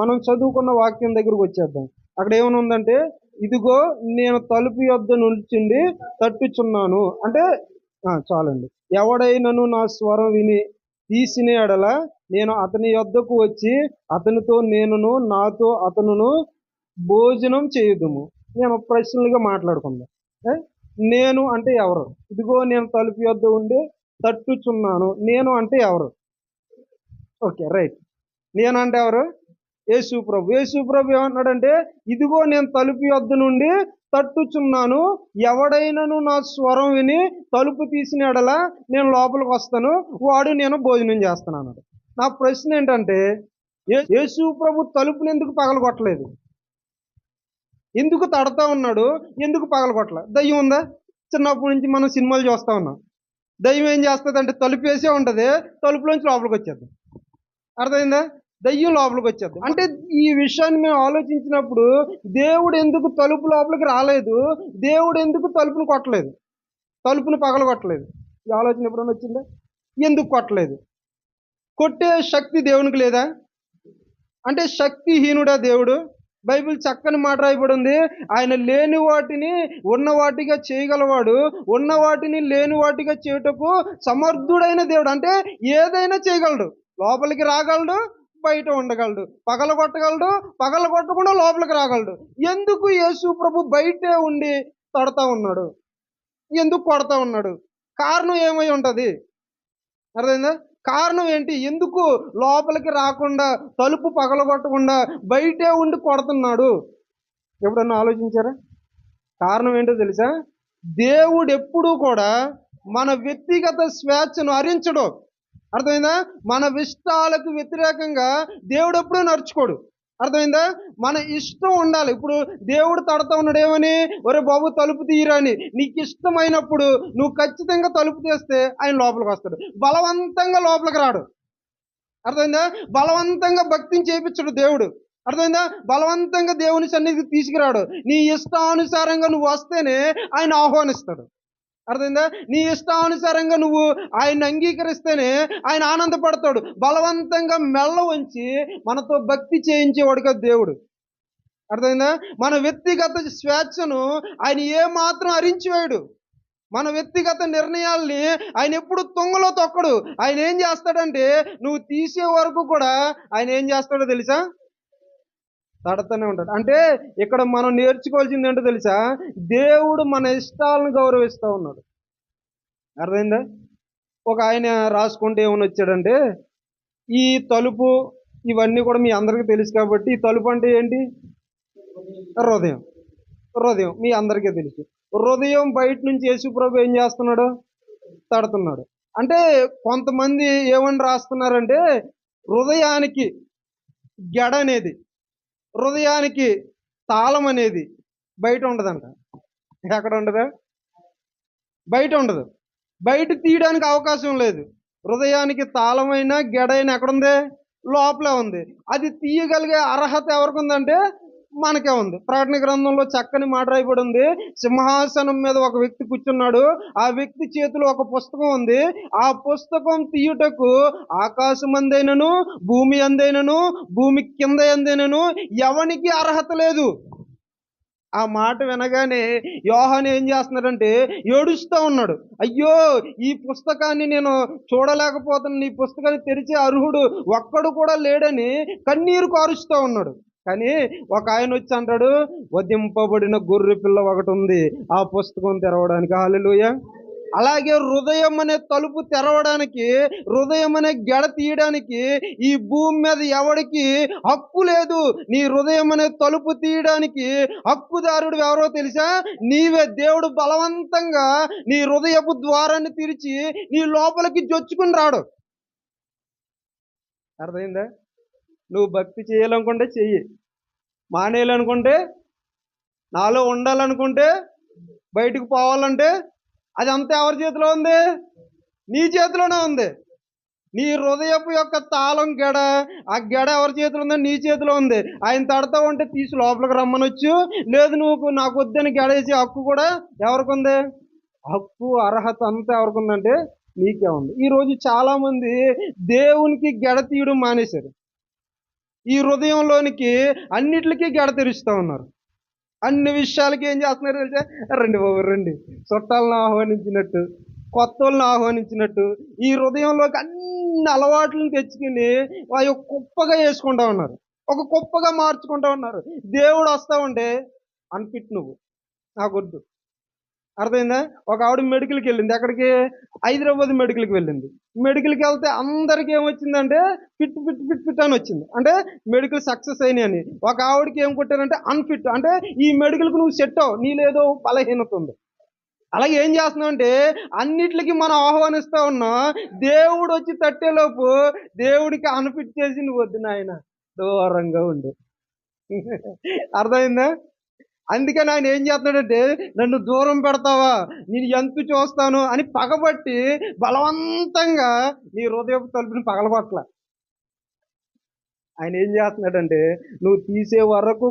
మనం చదువుకున్న వాక్యం దగ్గరకు వచ్చేద్దాం. అక్కడ ఏమైనా ఉందంటే ఇదిగో నేను తలుపు యొద్ద నుంచిండి తట్టుచున్నాను. అంటే చాలండి. ఎవడైనను నా స్వరం విని తీసిన ఎడల నేను అతని యొద్దకు వచ్చి అతనితో నేనును నాతో అతనును భోజనం చేయుదుము. నేను ప్రశ్నలుగా మాట్లాడుకుందాం? నేను అంటే ఎవరు? ఇదిగో నేను తలుపు యొద్ద ఉండి తట్టుచున్నాను. నేను అంటే ఎవరు? Okay right. నేను అంటే ఎవరు? యేసు ప్రభు. యేసు ప్రభు ఏమన్నాడంటే ఇదిగో నేను తలుపు యొద్ద నుండి తట్టుచున్నాను. ఎవడైనాను నా స్వరం విని తలుపు తీసిన ఎడల నేను లోపలికి వస్తాను. వాడు నేను భోజనం చేస్తాను అన్నాడు. నా ప్రశ్న ఏంటంటే ఏ- యేసు ప్రభు తలుపుని ఎందుకు పగలగొట్టలేదు? ఎందుకు తడతా ఉన్నాడు? ఎందుకు పగలగొట్టలే? దయ్యం ఉందా? చిన్నప్పటి నుంచి మనం సినిమాలు చూస్తా ఉన్నాం. దయ్యం ఏం చేస్తుంది అంటే తలుపు వేసే ఉంటుంది తలుపులోంచి లోపలికి వచ్చేద్దాం. అర్థమైందా? దయ్యం లోపలికి వచ్చేది అంటే ఈ విషయాన్ని మేము ఆలోచించినప్పుడు దేవుడు ఎందుకు తలుపు లోపలికి రాలేదు? దేవుడు ఎందుకు తలుపును కొట్టలేదు? తలుపును పగలగొట్టలేదు. ఈ ఆలోచన ఎప్పుడైనా వచ్చిందా? ఎందుకు కొట్టలేదు? కొట్టే శక్తి దేవునికి లేదా? అంటే శక్తిహీనుడా దేవుడు? బైబిల్ చక్కని మాట రాయబడింది. ఆయన లేని వాటిని ఉన్న వాటిగా చేయగలవాడు. ఉన్న వాటిని లేని వాటిగా చేయుటకు సమర్థుడైన దేవుడు. అంటే ఏదైనా చేయగలడు. లోపలికి రాగలడు బయట ఉండగలడు. పగల కొట్టగలడు పగల కొట్టకుండా లోపలికి రాగలడు. ఎందుకు యేసు ప్రభు బయటే ఉండి తడతా ఉన్నాడు? ఎందుకు కొడతా ఉన్నాడు? కారణం ఏమై ఉంటుంది? అర్థమైందా? కారణం ఏంటి? ఎందుకు లోపలికి రాకుండా తలుపు పగలగొట్టకుండా బయటే ఉండి కొడుతున్నాడు? ఎప్పుడన్నా ఆలోచించారా? కారణం ఏంటో తెలుసా? దేవుడు ఎప్పుడూ కూడా మన వ్యక్తిగత స్వేచ్ఛను హరించడు అర్థమైందా? మన ఇష్టాలకు వ్యతిరేకంగా దేవుడు ఎప్పుడూ నడుచుకోడు. అర్థమైందా? మన ఇష్టం ఉండాలి. ఇప్పుడు దేవుడు తడతా ఉన్నాడు ఏమని ఒరే బాబు తలుపు తీయరాని నీకు ఇష్టమైనప్పుడు నువ్వు ఖచ్చితంగా తలుపు తీస్తే ఆయన లోపలికి వస్తాడు. బలవంతంగా లోపలికి రాడు. అర్థమైందా? బలవంతంగా భక్తిని చేపించడు దేవుడు. అర్థమైందా? బలవంతంగా దేవుని సన్నిధికి తీసుకురాడు. నీ ఇష్టానుసారంగా నువ్వు వస్తేనే ఆయన ఆహ్వానిస్తాడు. అర్థమైందా? నీ ఇష్టానుసారంగా నువ్వు ఆయన అంగీకరిస్తేనే ఆయన ఆనందపడతాడు. బలవంతంగా మెల్ల వంచి మనతో భక్తి చేయించేవాడు కదా దేవుడు. అర్థమైందా? మన వ్యక్తిగత స్వేచ్ఛను ఆయన ఏ మాత్రం హరించివేయడు మన వ్యక్తిగత నిర్ణయాల్ని ఆయన ఎప్పుడు తొంగలో తొక్కడు. ఆయన ఏం చేస్తాడంటే నువ్వు తీసే వరకు కూడా ఆయన ఏం చేస్తాడో తెలుసా? తడతనే ఉంటాడు. అంటే ఇక్కడ మనం నేర్చుకోవాల్సింది ఏంటో తెలుసా? దేవుడు మన ఇష్టాలను గౌరవిస్తూ ఉన్నాడు. అర్థమైందా? ఒక ఆయన రాసుకుంటే ఏమని వచ్చాడంటే ఈ తలుపు ఇవన్నీ కూడా మీ అందరికీ తెలుసు కాబట్టి ఈ తలుపు అంటే ఏంటి? హృదయం. హృదయం. మీ అందరికీ తెలుసు. హృదయం బయట నుంచి యేసుప్రభు ఏం చేస్తున్నాడు? తడుతున్నాడు. అంటే కొంతమంది ఏమని రాస్తున్నారంటే హృదయానికి గెడ అనేది హృదయానికి తాళం అనేది బయట ఉండదంట. ఎక్కడ ఉండదు? బయట ఉండదు. బయట తీయడానికి అవకాశం లేదు. హృదయానికి తాళమైన గెడైన ఎక్కడుంది? లోపలే ఉంది. అది తీయగలిగే అర్హత ఎవరికి ఉందంటే మనకే ఉంది. ప్రకటన గ్రంథంలో చక్కని మాట రాయబడి ఉంది సింహాసనం మీద ఒక వ్యక్తి కూర్చున్నాడు. ఆ వ్యక్తి చేతిలో ఒక పుస్తకం ఉంది. ఆ పుస్తకం తీయుటకు ఆకాశం అందైనను భూమి అందైనను భూమి కింద అందైనను ఎవనికి అర్హత లేదు. ఆ మాట వినగానే యోహాన్ ఏం చేస్తున్నాడంటే ఏడుస్తూ ఉన్నాడు. అయ్యో ఈ పుస్తకాన్ని నేను చూడలేకపోతున్నాను. ఈ పుస్తకాన్ని తెరిచే అర్హుడు ఒక్కడు కూడా లేడని కన్నీరు కారుస్తూ ఉన్నాడు. కానీ ఒక ఆయన వచ్చి అంటాడు వధింపబడిన గొర్రె పిల్ల ఒకటి ఉంది ఆ పుస్తకం తెరవడానికి. హాలిలోయ అలాగే హృదయం అనే తలుపు తెరవడానికి హృదయం అనే గెడ తీయడానికి ఈ భూమి మీద ఎవడికి హక్కు లేదు. నీ హృదయం అనే తలుపు తీయడానికి హక్కుదారుడు ఎవరో తెలుసా? నీవే దేవుడు బలవంతంగా నీ హృదయపు ద్వారాన్ని తెరిచి నీ లోపలికి జొచ్చుకుని రాడు. అర్థమైందా? నువ్వు భక్తి చేయాలనుకుంటే చెయ్యి. మానేయాలనుకుంటే నాలో ఉండాలనుకుంటే బయటకు పోవాలంటే అది అంతా ఎవరి చేతిలో ఉంది? నీ చేతిలోనే ఉంది. నీ హృదయపు యొక్క తాళం గెడ ఆ గెడ ఎవరి చేతిలో ఉందో నీ చేతిలో ఉంది. ఆయన తడతా ఉంటే తీసి లోపలికి రమ్మనొచ్చు. లేదు నువ్వు నాకు వద్దని గెడేసి హక్కు కూడా ఎవరికి ఉంది? హక్కు అర్హత అంతా ఎవరికి ఉందంటే నీకే ఉంది. ఈ రోజు దేవునికి గెడ తీయడం మానేశారు. ఈ హృదయంలోనికి అన్నిటికీ గెడ తెరుస్తూ ఉన్నారు. అన్ని విషయాలకి ఏం చేస్తున్నారు తెలిసే? రండి బాబు రండి. చుట్టాలను ఆహ్వానించినట్టు కొత్త వాళ్ళని ఆహ్వానించినట్టు ఈ హృదయంలోకి అన్ని అలవాట్లను తెచ్చుకుని అవి కుప్పగా వేసుకుంటా ఉన్నారు. ఒక కుప్పగా మార్చుకుంటా ఉన్నారు. దేవుడు వస్తా ఉంటే అన్ఫిట్ నువ్వు. నాకొద్దు. అర్థమైందా? ఒక ఆవిడ మెడికల్కి వెళ్ళింది. ఎక్కడికి హైదరాబాద్ మెడికల్కి వెళ్ళింది. మెడికల్కి వెళ్తే అందరికీ ఏమొచ్చిందంటే ఫిట్ ఫిట్ ఫిట్ ఫిట్ అని వచ్చింది. అంటే మెడికల్ సక్సెస్ అయినాయి అని ఒక ఆవిడకి ఏం కొట్టారంటే అన్ఫిట్. అంటే ఈ మెడికల్కి నువ్వు సెట్ అవు నీలేదో బలహీనత ఉంది. అలాగే ఏం చేస్తున్నావు అంటే అన్నిటికి మనం ఆహ్వానిస్తూ ఉన్నాం దేవుడు వచ్చి తట్టేలోపు దేవుడికి అన్ఫిట్ చేసి నువ్వు వద్దు నాయన. దూరంగా ఉండు. అర్థమైందా? అందుకని ఆయన ఏం చేస్తున్నాడంటే నన్ను దూరం పెడతావా? నేను ఎంత చూస్తాను అని పగబట్టి బలవంతంగా నీ హృదయపు తలుపుని పగలబట్ల ఆయన ఏం చేస్తున్నాడంటే నువ్వు తీసే వరకు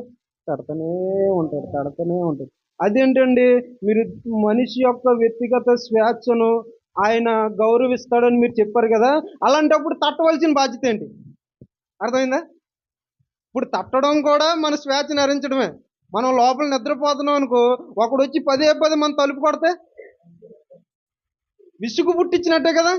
తడతనే ఉంటాడు తడతనే ఉంటాడు. అదేంటండి మీరు మనిషి యొక్క వ్యక్తిగత స్వేచ్ఛను ఆయన గౌరవిస్తాడని మీరు చెప్పారు కదా అలాంటప్పుడు తట్టవలసిన బాధ్యత ఏంటి? అర్థమైందా? ఇప్పుడు తట్టడం కూడా మన స్వేచ్ఛను హరించడమే. మనం లోపల నిద్రపోతున్నాం అనుకో ఒకడు వచ్చి పదే పదే మన తలుపు కొడితే విసుగు పుట్టించినట్టే కదా?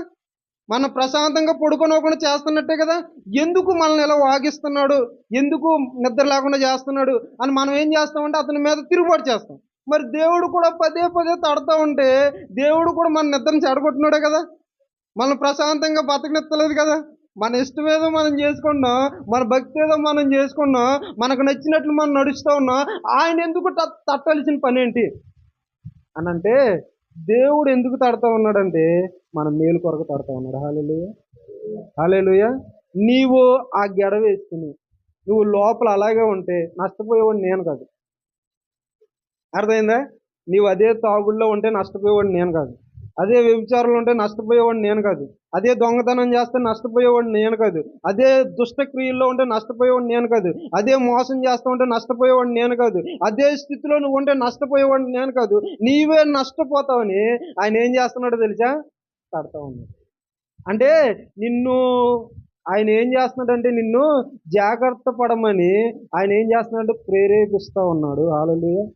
మనం ప్రశాంతంగా పడుకోనకుండా చేస్తున్నట్టే కదా? ఎందుకు మనల్ని ఇలా వాగిస్తున్నాడు? ఎందుకు నిద్ర లేకుండా చేస్తున్నాడు? అని మనం ఏం చేస్తామంటే అతని మీద తిరుగుబాటు చేస్తాం. మరి దేవుడు కూడా పదే పదే తడతా ఉంటే దేవుడు కూడా మన నిద్రను చెడగొట్టినాడే కదా? మనం ప్రశాంతంగా బతకనెత్తలేదు కదా? మన ఇష్టం ఏదో మనం చేసుకున్నాం మన భక్తి ఏదో మనం చేసుకున్నాం మనకు నచ్చినట్లు మనం నడుస్తూ ఉన్నాం ఆయన ఎందుకు త- తట్టాల్సిన పని ఏంటి? అని అంటే దేవుడు ఎందుకు తడతా ఉన్నాడంటే మన మేలు కొరకు తడతా ఉన్నాడు. హాలేలుయ హాలేలుయ నీవు ఆ గెడ వేసుకుని నువ్వు లోపల అలాగే ఉంటే నష్టపోయేవాడు నేను కాదు. అర్థమైందా? నీవు అదే తాగుల్లో ఉంటే నష్టపోయేవాడు నేను కాదు. అదే వ్యభిచారంలో ఉంటే నష్టపోయేవాడిని నేను కాదు. అదే దొంగతనం చేస్తే నష్టపోయేవాడిని నేను కాదు. అదే దుష్టక్రియల్లో ఉంటే నష్టపోయేవాడిని నేను కాదు. అదే మోసం చేస్తూ ఉంటే నష్టపోయేవాడిని నేను కాదు. అదే స్థితిలో నువ్వు ఉంటే నష్టపోయేవాడిని నేను కాదు. నీవే నష్టపోతావని ఆయన ఏం చేస్తున్నాడో తెలుసా? తడతా ఉన్నాడు. అంటే నిన్ను ఆయన ఏం చేస్తున్నాడంటే నిన్ను జాగ్రత్త పడమని ఆయన ఏం చేస్తున్నాడు ప్రేరేపిస్తా ఉన్నాడు. ఆలోలు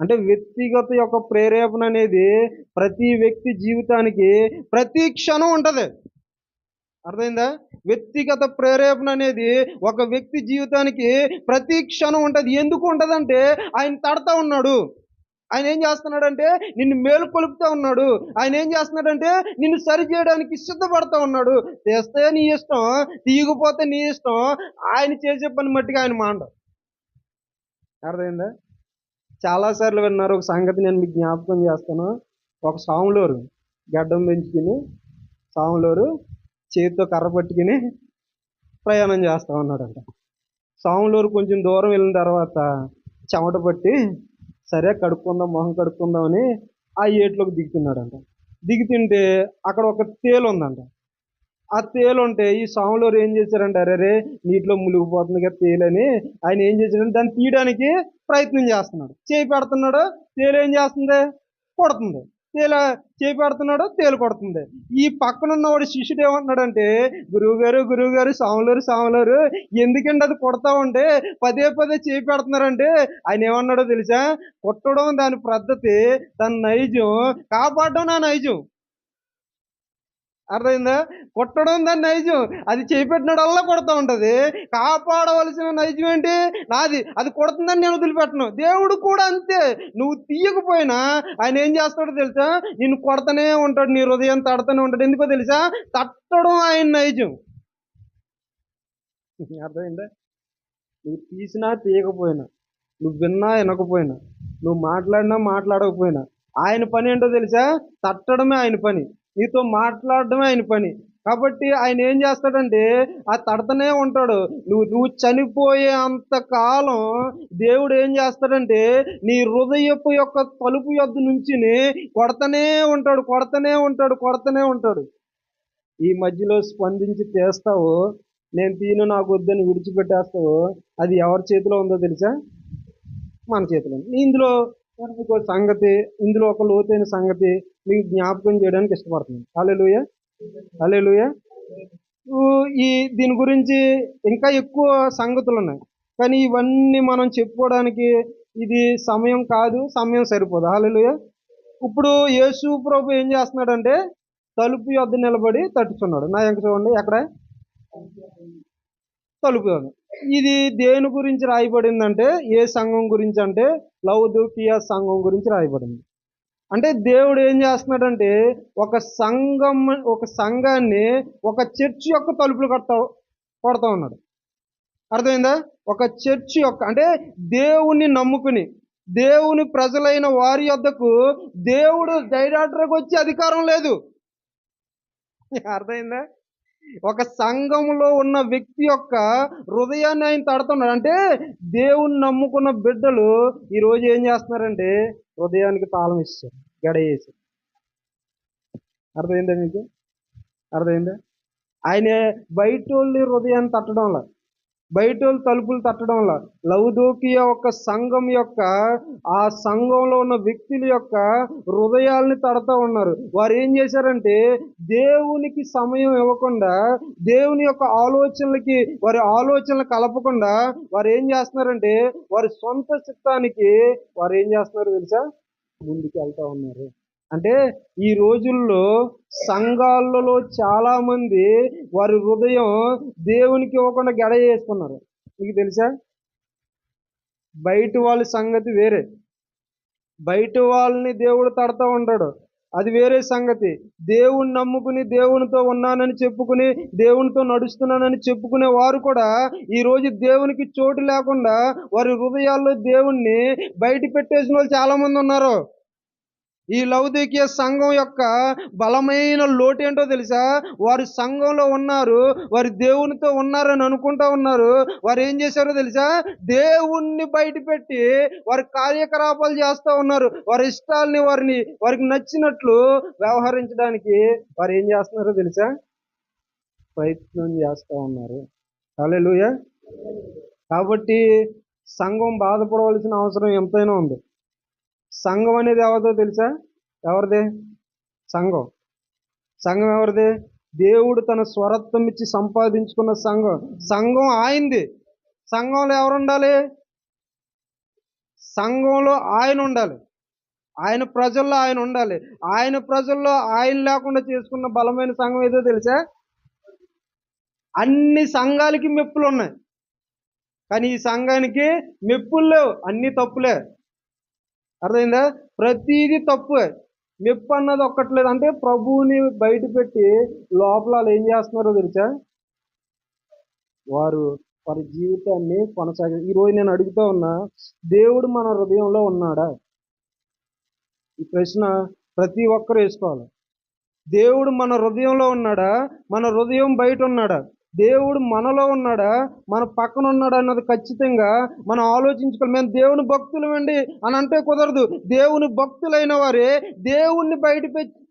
అంటే వ్యక్తిగత యొక్క ప్రేరేపణ అనేది ప్రతి వ్యక్తి జీవితానికి ప్రతి క్షణం ఉంటుంది. అర్థమైందా? వ్యక్తిగత ప్రేరేపణ అనేది ఒక వ్యక్తి జీవితానికి ప్రతి క్షణం ఉంటుంది. ఎందుకు ఉంటుందంటే ఆయన తడతా ఉన్నాడు. ఆయన ఏం చేస్తున్నాడంటే నిన్ను మేలు కొలుపుతా ఉన్నాడు. ఆయన ఏం చేస్తున్నాడంటే నిన్ను సరి చేయడానికి సిద్ధపడతా ఉన్నాడు. చేస్తే నీ ఇష్టం తీయకపోతే నీ ఇష్టం ఆయన చేసే పని మట్టిగా ఆయన మాండ అర్థమైందా? చాలాసార్లు విన్నారు. ఒక సంగతి నేను మీకు జ్ఞాపకం చేస్తాను. ఒక సాములోరు గడ్డం పెంచుకుని సాములోరు చేతితో కర్ర పట్టుకుని ప్రయాణం చేస్తా ఉన్నాడంట. సాములూరు కొంచెం దూరం వెళ్ళిన తర్వాత చెమట పట్టి సరే కడుక్కుందాం మొహం కడుక్కుందామని ఆ ఏట్లోకి దిగుతున్నాడంట. దిగుతుంటే అక్కడ ఒక తేలు ఉందంట ఆ తేలు ఉంటే ఈ సాములూరు ఏం చేశారంటే అరే రే నీటిలో మునిగిపోతుంది కదా తేలని ఆయన ఏం చేశాడంటే దాన్ని తీయడానికి ప్రయత్నం చేస్తున్నాడు. చేయి పెడుతున్నాడు తేలు ఏం చేస్తుంది? కొడుతుంది. తేల చేయి పెడుతున్నాడు తేలు కొడుతుంది. ఈ పక్కన ఉన్నవాడు శిష్యుడు ఏమంటున్నాడంటే గురువు గారు గురువు సాములూరు సాములూరు ఎందుకంటే అది కొడతా ఉంటే పదే పదే చేయి పెడుతున్నారంటే ఆయన ఏమన్నాడో తెలుసా? కొట్టడం దాని పద్ధతి దాని నైజం కాపాడడం నా నైజం. అర్థమైందా? కొట్టడం దాని నైజం. అది చేపెట్టినడల్లా కొడతా ఉంటుంది. కాపాడవలసిన నైజం ఏంటి? నాది. అది కొడుతుందని నేను వదిలిపెట్టను. దేవుడు కూడా అంతే. నువ్వు తీయకపోయినా ఆయన ఏం చేస్తాడో తెలుసా? నిన్ను కొడతానే ఉంటాడు. నీ హృదయం తడతానే ఉంటాడు. ఎందుకో తెలుసా? తట్టడం ఆయన నైజం. అర్థమైందా? నువ్వు తీసినా తీయకపోయినా నువ్వు విన్నా వినకపోయినా నువ్వు మాట్లాడినా మాట్లాడకపోయినా ఆయన పని ఏంటో తెలుసా? తట్టడమే ఆయన పని. నీతో మాట్లాడడమే ఆయన పని. కాబట్టి ఆయన ఏం చేస్తాడంటే ఆ తడతనే ఉంటాడు. నువ్వు నువ్వు చనిపోయే అంత కాలం దేవుడు ఏం చేస్తాడంటే నీ హృదయపు యొక్క తలుపు యొద్ద నుంచి కొడతనే ఉంటాడు కొడతనే ఉంటాడు కొడతనే ఉంటాడు. ఈ మధ్యలో స్పందించి తీస్తావు నేను తీను నాకు వద్దని విడిచిపెట్టేస్తావు అది ఎవరి చేతిలో ఉందో తెలుసా? మన చేతిలో ఇందులో ఒక సంగతి ఇందులో ఒక లోతైన సంగతి మీకు జ్ఞాపకం చేయడానికి ఇష్టపడుతుంది అలెలుయ అలెలుయ ఈ దీని గురించి ఇంకా ఎక్కువ సంగతులు ఉన్నాయి. కానీ ఇవన్నీ మనం చెప్పుకోవడానికి ఇది సమయం కాదు సమయం సరిపోదు. హాలెలుయ ఇప్పుడు యేసు ప్రభు ఏం చేస్తున్నాడంటే తలుపు యొద్ద నిలబడి తట్టుచున్నాడు నా ఎంక చూడండి ఎక్కడ? తలుపు యొద్ద ఇది దేని గురించి రాయబడిందంటే ఏ సంఘం గురించి అంటే లౌదుకియా సంఘం గురించి రాయబడింది. అంటే దేవుడు ఏం చేస్తున్నాడంటే ఒక సంఘం ఒక సంఘాన్ని ఒక చర్చ్ యొక్క తలుపులు కడతా కొడతా ఉన్నాడు. అర్థమైందా? ఒక చర్చి యొక్క అంటే దేవుణ్ణి నమ్ముకుని దేవుని ప్రజలైన వారి యొద్దకు దేవుడు డైరెక్టర్కి వచ్చే అధికారం లేదు. అర్థమైందా? ఒక సంఘంలో ఉన్న వ్యక్తి యొక్క హృదయాన్ని ఆయన తడుతున్నాడు. అంటే దేవుణ్ణి నమ్ముకున్న బిడ్డలు ఈరోజు ఏం చేస్తున్నారంటే హృదయానికి తాళం ఇస్తారు గడయేసి అర్థమైందా మీకు? అర్థమైందా? ఆయన బయట వాళ్ళ హృదయాన్ని తట్టడంలా. బయట తలుపులు తలుపులు వల్ల లౌదోకియ ఒక సంఘం యొక్క ఆ సంఘంలో ఉన్న వ్యక్తుల యొక్క హృదయాల్ని తడతా ఉన్నారు. వారు ఏం చేశారంటే దేవునికి సమయం ఇవ్వకుండా దేవుని యొక్క ఆలోచనలకి వారి ఆలోచనలు కలపకుండా వారు ఏం చేస్తున్నారంటే వారి సొంత చిత్తానికి వారు ఏం చేస్తున్నారు తెలుసా? ముందుకు వెళ్తా ఉన్నారు. అంటే ఈ రోజుల్లో సంఘాలలో చాలా మంది వారి హృదయం దేవునికి ఇవ్వకుండా గడ చేసుకున్నారు. మీకు తెలుసా? బయట వాళ్ళ సంగతి వేరే. బయట వాళ్ళని దేవుడు తడతా ఉంటాడు. అది వేరే సంగతి. దేవుణ్ణి నమ్ముకుని దేవునితో ఉన్నానని చెప్పుకుని దేవునితో నడుస్తున్నానని చెప్పుకునే వారు కూడా ఈరోజు దేవునికి చోటు లేకుండా వారి హృదయాల్లో దేవుణ్ణి బయట పెట్టేసిన వాళ్ళు చాలామంది ఉన్నారు. ఈ లౌదికీయ సంఘం యొక్క బలమైన లోటు ఏంటో తెలుసా? వారు సంఘంలో ఉన్నారు వారి దేవునితో ఉన్నారని అనుకుంటా ఉన్నారు. వారు ఏం చేశారో తెలుసా? దేవుణ్ణి బయట పెట్టి వారి కార్యకలాపాలు చేస్తూ ఉన్నారు. వారి ఇష్టాలని వారిని వారికి నచ్చినట్లు వ్యవహరించడానికి వారు ఏం చేస్తున్నారో తెలుసా? ప్రయత్నం చేస్తూ ఉన్నారు. హల్లెలూయా. కాబట్టి సంఘం బాధపడవలసిన అవసరం ఎంతైనా ఉంది. సంఘం అనేది ఎవరిదో తెలుసా? ఎవరిదే? సంఘం. సంఘం ఎవరిది? దేవుడు తన స్వరత్వం ఇచ్చి సంపాదించుకున్న సంఘం. సంఘం ఆయనది. సంఘంలో ఎవరు ఉండాలి? సంఘంలో ఆయన ఉండాలి. ఆయన ప్రజల్లో ఆయన ఉండాలి. ఆయన ప్రజల్లో ఆయన లేకుండా చేసుకున్న బలమైన సంఘం ఏదో తెలుసా? అన్ని సంఘాలకి మెప్పులు ఉన్నాయి. కానీ ఈ సంఘానికి మెప్పులు లేవు. అన్ని తప్పులే. అర్థమైందా? ప్రతిదీ తప్పు. మెప్పు అన్నది ఒక్కట్లేదు. అంటే ప్రభువుని బయట పెట్టి లోపల వాళ్ళు ఏం చేస్తున్నారో తెలుసా? వారు వారి జీవితాన్ని కొనసాగి ఈరోజు నేను అడుగుతూ ఉన్నా దేవుడు మన హృదయంలో ఉన్నాడా? ఈ ప్రశ్న ప్రతి ఒక్కరు వేసుకోవాలి. దేవుడు మన హృదయంలో ఉన్నాడా? మన హృదయం బయట ఉన్నాడా? దేవుడు మనలో ఉన్నాడా? మన పక్కన ఉన్నాడా అన్నది ఖచ్చితంగా మనం ఆలోచించుకోవాలి. మేము దేవుని భక్తులమండి అని అంటే కుదరదు. దేవుని భక్తులైన వారే దేవుణ్ణి బయట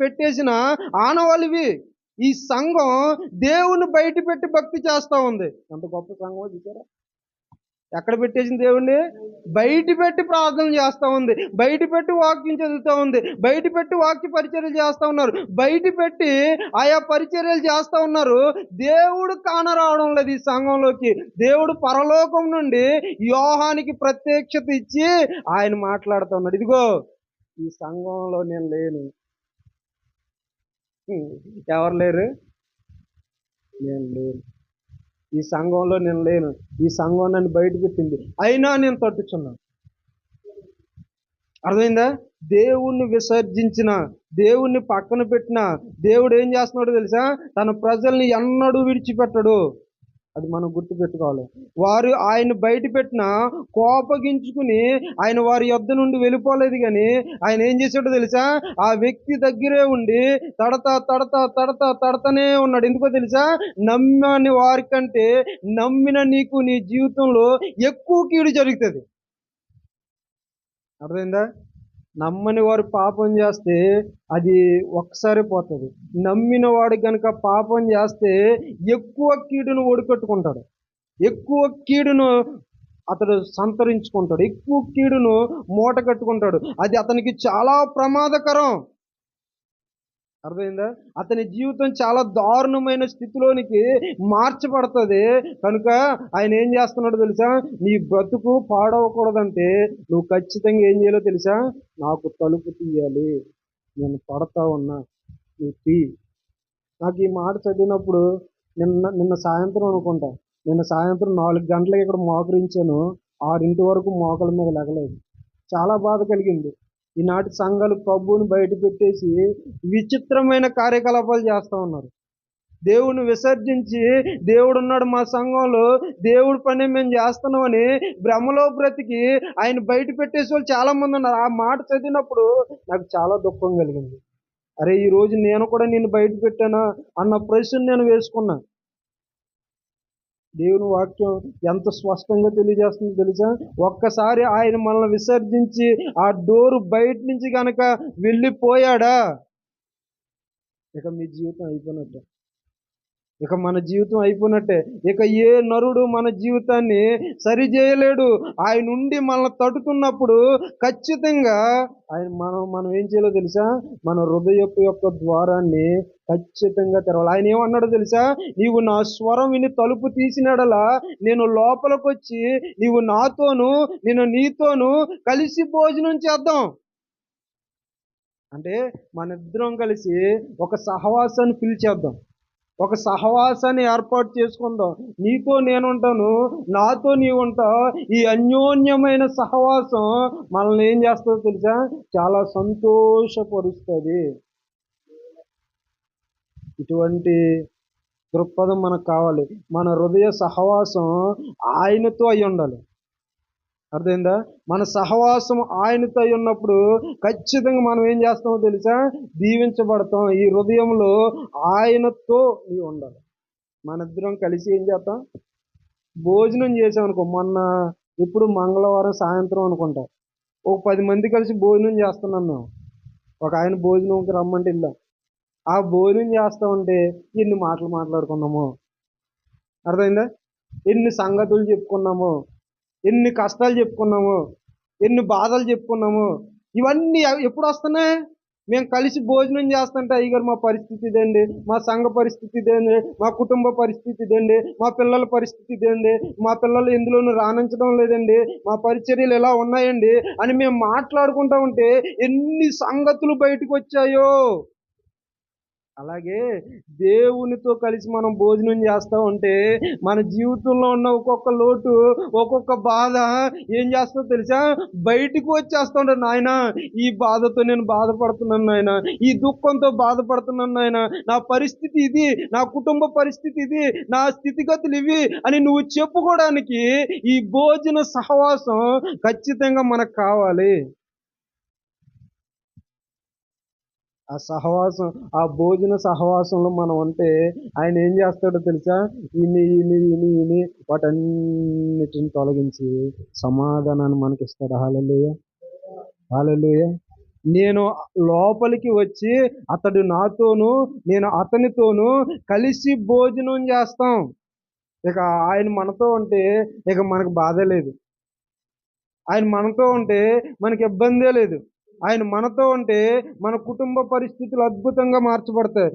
పెట్టేసిన ఆనవాళ్ళవి. ఈ సంఘం దేవుని బయట పెట్టి భక్తి చేస్తూ ఉంది. ఎంత గొప్ప సంఘం చూసారా? ఎక్కడ పెట్టేసింది దేవుణ్ణి? బయట పెట్టి ప్రార్థన చేస్తూ ఉంది. బయట పెట్టి వాక్యం చదువుతూ ఉంది. బయట పెట్టి వాక్య పరిచర్యలు చేస్తూ ఉన్నారు. బయట పెట్టి ఆయా పరిచర్యలు చేస్తూ ఉన్నారు. దేవుడు కానరావడం లేదు ఈ సంఘంలోకి. దేవుడు పరలోకం నుండి యోహానికి ప్రత్యక్షత ఇచ్చి ఆయన మాట్లాడుతూ ఉన్నాడు. ఇదిగో ఈ సంఘంలో నేను లేను. ఎవరు లేరు? నేను లేను. ఈ సంఘంలో నేను లేను. ఈ సంఘం నన్ను బయట పెట్టింది అయినా నేను తట్టుచున్నాను అర్థమైందా? దేవుణ్ణి విసర్జించిన దేవుణ్ణి పక్కన పెట్టిన దేవుడు ఏం చేస్తున్నాడో తెలుసా? తన ప్రజల్ని ఎన్నడూ విడిచిపెట్టడు. అది మనం గుర్తుపెట్టుకోవాలి. వారు ఆయన బయట పెట్టిన కోపగించుకుని ఆయన వారి యొద్ధ నుండి వెళ్ళిపోలేదు కానీ ఆయన ఏం చేశాడో తెలుసా? ఆ వ్యక్తి దగ్గరే ఉండి తడతా తడతా తడతా తడతానే ఉన్నాడు. ఎందుకో తెలుసా? నమ్మని వారికంటే నమ్మిన నీకు నీ జీవితంలో ఎక్కువ కీడు జరుగుతుంది. అర్థమైందా? నమ్మని వారు పాపం చేస్తే అది ఒక్కసారి పోతుంది. నమ్మిన వాడు కనుక పాపం చేస్తే ఎక్కువ కీడును ఒడికట్టుకుంటాడు ఎక్కువ కీడును అతడు సంతరించుకుంటాడు. ఎక్కువ కీడును మూట కట్టుకుంటాడు అది అతనికి చాలా ప్రమాదకరం. అర్థమైందా? అతని జీవితం చాలా దారుణమైన స్థితిలోనికి మార్చబడుతుంది. కనుక ఆయన ఏం చేస్తున్నాడు తెలుసా? నీ బ్రతుకు పాడవకూడదంటే నువ్వు ఖచ్చితంగా ఏం చేయాలో తెలుసా? నాకు తలుపు తీయాలి. నేను పడతా ఉన్నా. నువ్వు తీ. నాకు ఈ మాట చదివినప్పుడు నిన్న నిన్న సాయంత్రం అనుకుంటా. నిన్న సాయంత్రం నాలుగు గంటలకి ఇక్కడ మోకరించాను. ఆరింటి వరకు మోకల మీద లెగలేదు. చాలా బాధ కలిగింది. ఈనాటి సంఘాలు ప్రభువుని బయట పెట్టేసి విచిత్రమైన కార్యకలాపాలు చేస్తూ ఉన్నారు. దేవుని విసర్జించి దేవుడు ఉన్నాడు మా సంఘంలో దేవుడి పని మేము చేస్తున్నామని భ్రమలో బ్రతికి ఆయన బయట పెట్టేసి వాళ్ళు చాలామంది ఉన్నారు. ఆ మాట చదివినప్పుడు నాకు చాలా దుఃఖం కలిగింది. అరే ఈ రోజు నేను కూడా నేను బయట పెట్టానా అన్న ప్రశ్న నేను వేసుకున్నాను దేవుని వాక్యం ఎంత స్పష్టంగా తెలియజేస్తుంది తెలుసా? ఒక్కసారి ఆయన మనల్ని విసర్జించి ఆ డోరు బయట నుంచి కనుక వెళ్ళిపోయాడా? ఇక మీ జీవితం అయిపోయినట్టే. ఇక మన జీవితం అయిపోయినట్టే. ఇక ఏ నరుడు మన జీవితాన్ని సరి చేయలేడు. ఆయన నుండి మనల్ని తట్టుతున్నప్పుడు ఖచ్చితంగా ఆయన మనం మనం ఏం చేయాలో తెలుసా? మన హృదయపు యొక్క ద్వారాన్ని ఖచ్చితంగా తెరవాలి. ఆయన ఏమన్నాడో తెలుసా? నీవు నా స్వరం విని తలుపు తీసినడలా నేను లోపలికి వచ్చి నీవు నాతోను నేను నీతోను కలిసి భోజనం చేద్దాం. అంటే మన ఇద్దరం కలిసి ఒక సహవాసాన్ని పిలిచేద్దాం. ఒక సహవాసాన్ని ఏర్పాటు చేసుకుందాం. నీతో నేనుంటాను నాతో నీవు ఉంటావు ఈ అన్యోన్యమైన సహవాసం మనల్ని ఏం చేస్తుందో తెలుసా? చాలా సంతోషపరుస్తుంది. ఇటువంటి దృక్పథం మనకు కావాలి. మన హృదయ సహవాసం ఆయనతో అయి ఉండాలి అర్థమైందా? మన సహవాసం ఆయనతో ఉన్నప్పుడు ఖచ్చితంగా మనం ఏం చేస్తామో తెలుసా? దీవించబడతాం. ఈ హృదయంలో ఆయనతో నీవు ఉండాలి. మన ఇద్దరం కలిసి ఏం చేస్తాం భోజనం చేసామనుకో మొన్న ఇప్పుడు మంగళవారం సాయంత్రం అనుకుంటా. ఒక పది మంది కలిసి భోజనం చేస్తున్నాం మేము. ఒక ఆయన భోజనంకి రమ్మంటే ఇల్లా ఆ భోజనం చేస్తామంటే ఎన్ని మాటలు మాట్లాడుకున్నాము? అర్థమైందా? ఎన్ని సంగతులు చెప్పుకున్నాము? ఎన్ని కష్టాలు చెప్పుకున్నాము ఎన్ని బాధలు చెప్పుకున్నాము ఇవన్నీ ఎప్పుడు వస్తున్నాయి? మేము కలిసి భోజనం చేస్తుంటే అయ్యగారు మా పరిస్థితి ఇదండి మా సంఘ పరిస్థితి ఇదండి మా కుటుంబ పరిస్థితి ఇదండి మా పిల్లల పరిస్థితి ఇదండి మా పిల్లలు ఎందులోనూ రాణించడం లేదండి మా పరిచర్యలు ఎలా ఉన్నాయండి అని మేము మాట్లాడుకుంటా ఉంటే ఎన్ని సంగతులు బయటకు వచ్చాయో! అలాగే దేవునితో కలిసి మనం భోజనం చేస్తూ ఉంటే మన జీవితంలో ఉన్న ఒక్కొక్క లోటు ఒక్కొక్క బాధ ఏం చేస్తుందో తెలుసా? బయటికి వచ్చేస్తూ ఉంటాను నాయన. ఈ బాధతో నేను బాధపడుతున్నాను నాయన. ఈ దుఃఖంతో బాధపడుతున్నాను నాయన. నా పరిస్థితి ఇది నా కుటుంబ పరిస్థితి ఇది నా స్థితిగతులు ఇవి అని నువ్వు చెప్పుకోవడానికి ఈ భోజన సహవాసం ఖచ్చితంగా మనకు కావాలి. ఆ సహవాసం ఆ భోజన సహవాసంలో మనం ఉంటే ఆయన ఏం చేస్తాడో తెలుసా? ఇని ఇని ఇని ఇని వాటన్నిటిని తొలగించి సమాధానాన్ని మనకి ఇస్తాడు హాలలుయ హాలలుయ నేను లోపలికి వచ్చి అతడు నాతోను నేను అతనితోను కలిసి భోజనం చేస్తాం. ఇక ఆయన మనతో ఉంటే ఇక మనకు బాధ లేదు. ఆయన మనతో ఉంటే మనకి ఇబ్బందే లేదు. ఆయన మనతో ఉంటే మన కుటుంబ పరిస్థితులు అద్భుతంగా మార్చబడతాయి.